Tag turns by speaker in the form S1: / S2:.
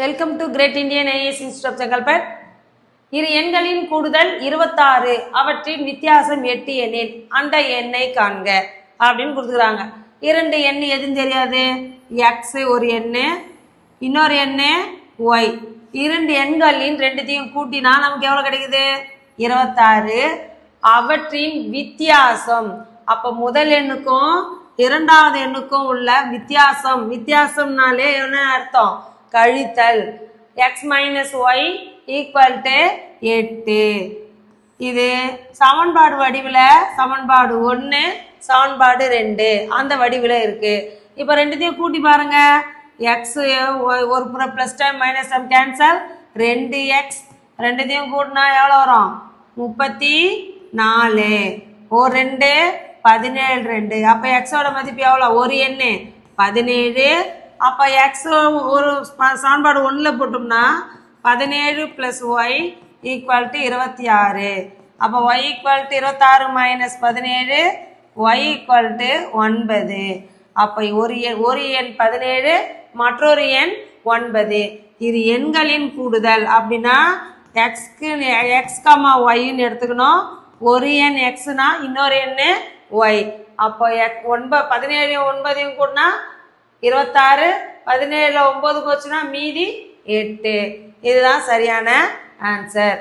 S1: Welcome to great Indian IAS institute of Chengalpattu இரு எண்களின் கூடுதல் இருபத்தாறு. அவற்றின் வித்தியாசம் எட்டு எண்ணில் அந்த எண்ணை காண்க அப்படின்னு கொடுத்துக்கிறாங்க. இரண்டு எண் எதுன்னு தெரியாது? எக்ஸ் ஒரு எண்ணு இன்னொரு எண் ஒய் இரண்டு எண்களின் ரெண்டுத்தையும் கூட்டினா நமக்கு எவ்வளோ கிடைக்குது? இருபத்தாறு. அவற்றின் வித்தியாசம். அப்போ முதல் எண்ணுக்கும் இரண்டாவது எண்ணுக்கும் உள்ள வித்தியாசம். வித்தியாசம்னாலே என்ன அர்த்தம்? கழித்தல். X minus Y equal to எட்டு. இது சமன்பாடு வடிவில் சமன்பாடு ஒன்று சமன்பாடு ரெண்டு. அந்த வடிவில் இருக்குது இப்போ ரெண்டுத்தையும் கூட்டி பாருங்கள் எக்ஸ் ஒரு புறம் plus time minus time cancel ரெண்டு எக்ஸ் ரெண்டுத்தையும் கூட்டினா எவ்வளோ வரும்? முப்பத்தி நாலு. ஒரு ரெண்டு பதினேழு ரெண்டு. அப்போ எக்ஸோட மதிப்பு எவ்வளோ ஒரு எண்ணு. பதினேழு அப்போ எக்ஸ் ஒரு சான்பாடு சமன்பாடு ஒன்றில் போட்டோம்னா பதினேழு ப்ளஸ் ஒய் ஈக்குவல் டு இருபத்தி ஆறு. அப்போ ஒய் ஈக்குவல் டு இருபத்தாறு மைனஸ் பதினேழு ஒய் ஈக்குவல் டு ஒன்பது. அப்போ ஒரு எண் ஒரு எண் பதினேழு மற்றொரு எண் ஒன்பது. இது எண்களின் கூடுதல். அப்படின்னா எக்ஸ்க்கு எக்ஸ் கமா ஒய்ன்னு எடுத்துக்கணும். ஒரு எண் எக்ஸ்னா இன்னொரு எண்ணு ஒய் அப்போ எக் ஒன்பது பதினேழு ஒன்பதையும் கூடனா இருபத்தாறு பதினேழில் ஒம்பது போச்சுன்னா மீதி எட்டு. இதுதான் சரியான ஆன்சர்